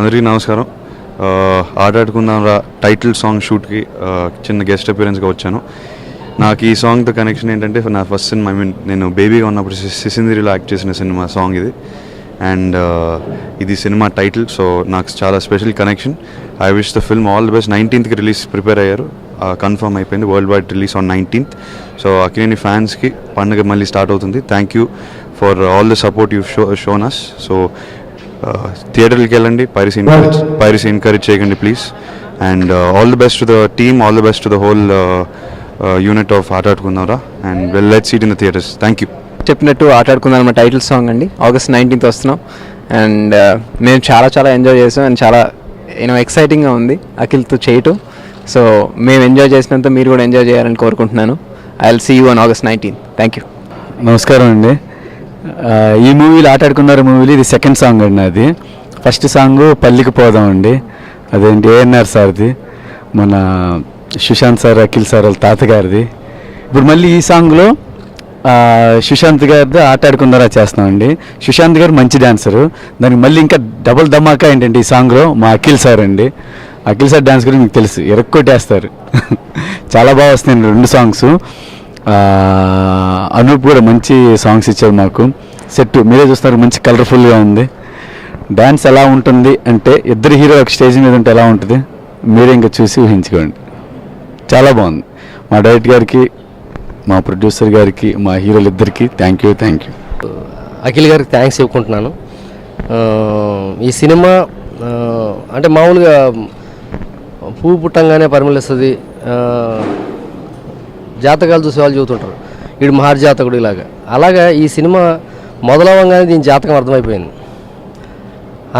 అందరికీ నమస్కారం. ఆడాడుకుందాం రా టైటిల్ సాంగ్ షూట్కి చిన్న గెస్ట్ అపీరెన్స్గా వచ్చాను. నాకు ఈ సాంగ్తో కనెక్షన్ ఏంటంటే నా ఫస్ట్ సినిమా ఐ మీన్ నేను బేబీగా ఉన్నప్పుడు సి- యాక్ట్ చేసిన సినిమా సాంగ్ ఇది. అండ్ ఇది సినిమా టైటిల్ సో నాకు చాలా special connection. I wish the film all the best. నైన్టీన్త్కి release prepare అయ్యారు. కన్ఫర్మ్ అయిపోయింది. Worldwide release on nineteenth. So Akkineni ఫ్యాన్స్కి పండుగ మళ్ళీ స్టార్ట్ అవుతుంది. Thank you for all the support you show shown us. So థియేటర్కి వెళ్ళండి పైరసీ ఎంకరేజ్ పైరసీ ఎంకరేజ్ చేయకండి please and all the best to the team all the best to the whole unit of ఆట ఆడుకుందాంరా and well let seat in the theatres thank you చెప్పినట్టు ఆట ఆడుకుందాం మా title song అండి August nineteenth వస్తున్నాం. And మేము చాలా చాలా ఎంజాయ్ చేసాం. అండ్ చాలా యూనో ఎక్సైటింగ్గా ఉంది అఖిల్తో చేయటం. సో మేము ఎంజాయ్ చేసినంత మీరు కూడా ఎంజాయ్ చేయాలని కోరుకుంటున్నాను. I will see you on August nineteen thank you నమస్కారం అండి. ఈ మూవీలో ఆటాడుకున్నారు మూవీలో ఇది సెకండ్ సాంగ్ అండి అది ఫస్ట్ సాంగ్ పల్లికి పోదాం అండి. అదేంటి ఏఎన్ఆర్ సార్ది మన సుశాంత్ సార్ అఖిల్ సార్ వాళ్ళ తాతగారిది. ఇప్పుడు మళ్ళీ ఈ సాంగ్లో సుశాంత్ గారిది ఆటాడుకున్నారా చేస్తామండి సుశాంత్ గారు మంచి డాన్సరు దానికి మళ్ళీ ఇంకా డబుల్ ధమాకా ఏంటంటే ఈ సాంగ్లో మా అఖిల్ సార్ అండి. అఖిల్ సార్ డాన్స్ గురించి మీకు తెలుసు ఎరక్కొట్టేస్తారు. చాలా బాగా వస్తుంది రెండు సాంగ్స్ అనూప్ కూడా మంచి సాంగ్స్ ఇచ్చారు మాకు. సెట్ మీరే చూస్తున్నారు మంచి కలర్ఫుల్గా ఉంది. డ్యాన్స్ ఎలా ఉంటుంది అంటే ఇద్దరు హీరో ఒక స్టేజ్ మీద ఉంటే ఎలా ఉంటుంది? మీరే ఇంకా చూసి ఊహించుకోండి. చాలా బాగుంది. మా డైరెక్ట్ గారికి మా ప్రొడ్యూసర్ గారికి మా హీరోలు ఇద్దరికి thank you thank you Akhil గారికి థ్యాంక్స్ చెప్పుకుంటున్నాను. ఈ సినిమా అంటే మామూలుగా పువ్వు పుట్టంగానే పరిమళిస్తుంది. జాతకాలు చూసే వాళ్ళు చెబుతుంటారు వీడు మహర్జాతకుడు ఇలాగా. అలాగా ఈ సినిమా మొదలవ్వగానే దీని జాతకం అర్థమైపోయింది.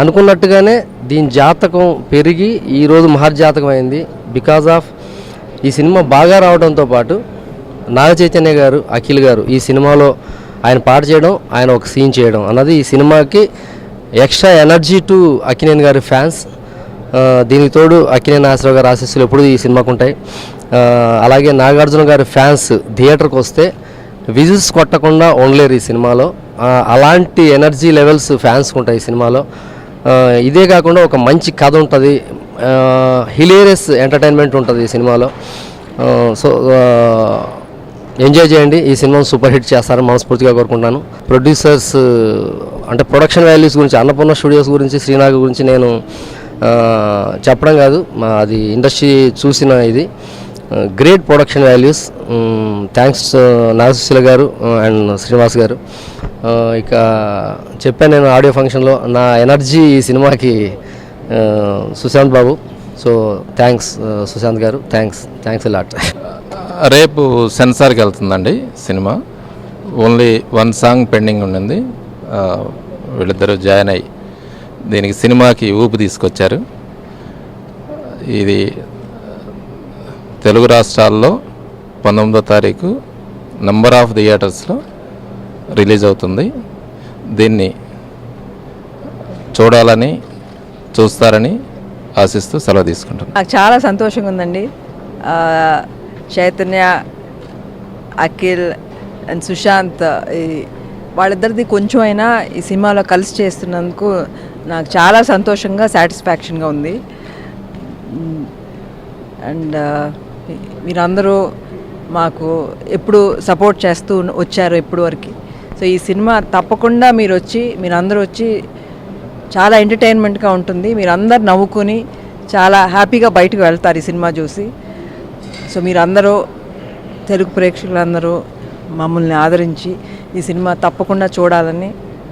అనుకున్నట్టుగానే దీని జాతకం పెరిగి ఈరోజు మహర్జాతకం అయింది. బికాజ్ ఆఫ్ ఈ సినిమా బాగా రావడంతో పాటు నాగ చైతన్య గారు అఖిల్ గారు ఈ సినిమాలో ఆయన పాట చేయడం ఆయన ఒక సీన్ చేయడం అన్నది ఈ సినిమాకి ఎక్స్ట్రా ఎనర్జీ టు అఖినేని గారి ఫ్యాన్స్. దీనికి తోడు అఖినేని ఆశ్రవ్ గారు ఆశీస్సులు ఎప్పుడు ఈ సినిమాకు ఉంటాయి. అలాగే నాగార్జున గారి ఫ్యాన్స్ థియేటర్కి వస్తే విజిల్స్ కొట్టకుండా ఉండలేరు ఈ సినిమాలో. అలాంటి ఎనర్జీ లెవెల్స్ ఫ్యాన్స్కి ఉంటాయి ఈ సినిమాలో. ఇదే కాకుండా ఒక మంచి కథ ఉంటుంది. హిలేరియస్ ఎంటర్టైన్మెంట్ ఉంటుంది ఈ సినిమాలో. సో ఎంజాయ్ చేయండి. ఈ సినిమాను సూపర్ హిట్ చేస్తారని మనస్ఫూర్తిగా కోరుకుంటాను ప్రొడ్యూసర్స్ అంటే ప్రొడక్షన్ వాల్యూస్ గురించి అన్నపూర్ణ స్టూడియోస్ గురించి శ్రీనాగ్ గురించి నేను చెప్పడం కాదు. మా అది ఇండస్ట్రీ చూసిన ఇది. Great production values thanks Nagasusheela గారు uh, అండ్ శ్రీనివాస్ గారు. Uh, ఇక చెప్పాను నేను ఆడియో ఫంక్షన్లో నా ఎనర్జీ ఈ సినిమాకి uh, సుశాంత్ బాబు. సో థ్యాంక్స్ సుశాంత్ గారు. థ్యాంక్స్ థ్యాంక్స్ లాట్ రేపు సెన్సార్కి వెళ్తుందండి cinema. Only one song pending ఉండింది. వీళ్ళిద్దరూ జాయిన్ అయ్యి దీనికి సినిమాకి ఊపు తీసుకొచ్చారు. ఇది తెలుగు రాష్ట్రాల్లో పంతొమ్మిదో తారీఖు నంబర్ ఆఫ్ థియేటర్స్లో రిలీజ్ అవుతుంది. దీన్ని చూడాలని చూస్తారని ఆశిస్తూ సెలవు తీసుకుంటాను నాకు చాలా సంతోషంగా ఉందండి. చైతన్య అఖిల్ అండ్ సుశాంత్ ఈ వాళ్ళిద్దరిది కొంచెం అయినా ఈ సినిమాలో కలిసి చేస్తున్నందుకు నాకు చాలా సంతోషంగా సాటిస్ఫాక్షన్గా ఉంది. అండ్ మీరందరూ మాకు ఎప్పుడు సపోర్ట్ చేస్తూ వచ్చారు ఎప్పుడు వరకు. సో ఈ సినిమా తప్పకుండా మీరు వచ్చి మీరందరూ వచ్చి చాలా ఎంటర్టైన్మెంట్గా ఉంటుంది. మీరందరు నవ్వుకొని చాలా హ్యాపీగా బయటకు వెళ్తారు ఈ సినిమా చూసి. సో మీరందరూ తెలుగు ప్రేక్షకులందరూ మమ్మల్ని ఆదరించి ఈ సినిమా తప్పకుండా చూడాలని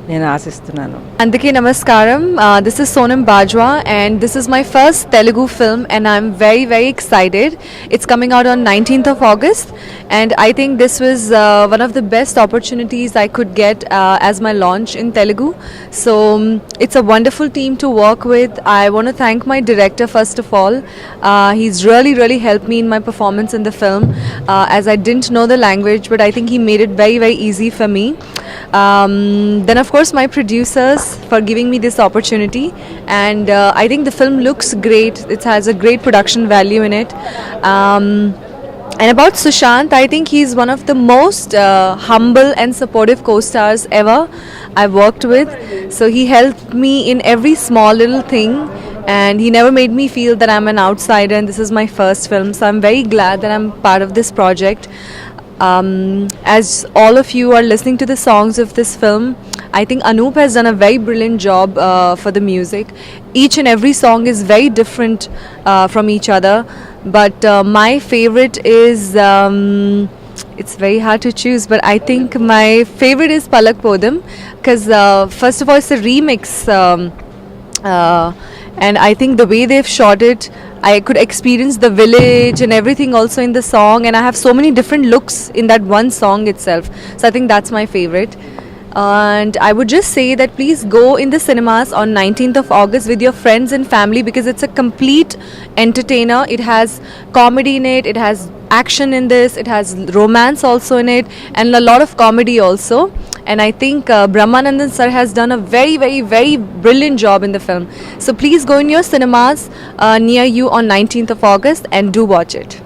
నేను ఆశిస్తున్నాను Andiki Namaskaram. Uh, this is Sonam Bajwa, and this is my first Telugu film, and I'm very, very excited. It's coming out on 19th of August, and I think this was uh, one of the best opportunities I could get uh, as my launch in Telugu. So um, it's a wonderful team to work with. I want to thank my director first of all. Uh, he's really, really helped me in my performance in the film, uh, as I didn't know the language, but I think he um, then, of course, my producers for giving me this opportunity, and uh, I think the film looks great. It has a great production value in it. Um, and about Sushant, I think he's one of the most uh, humble and supportive co stars ever I've worked with. So he helped me in every small little thing, and he never made me feel that I'm an outsider and this is my first film. So I'm very glad that I'm part of this project. Um, as all of you are listening to the songs of this film, I think Anoop has done a very brilliant job uh, for the music. Each and every song is very different uh, from each other, but uh, my favorite is. Um, it's very hard to choose, but I think my favorite is Palak Podam because, uh, first of all, it's a remix. Um, uh, and I think the way they've shot it, I could experience the village and everything also in the song, and I have so many different looks in that one song itself. So I think that's my favorite. And I would just say that please go in the cinemas on 19th of August with your friends and family because it's a complete entertainer. It has comedy in it, it has action in this, it has romance also in it, and a lot of comedy also. And I think uh, Brahmanandan sir has done a very, very, very brilliant job in the film. So please go in your cinemas uh, near you on 19th of August and do watch it.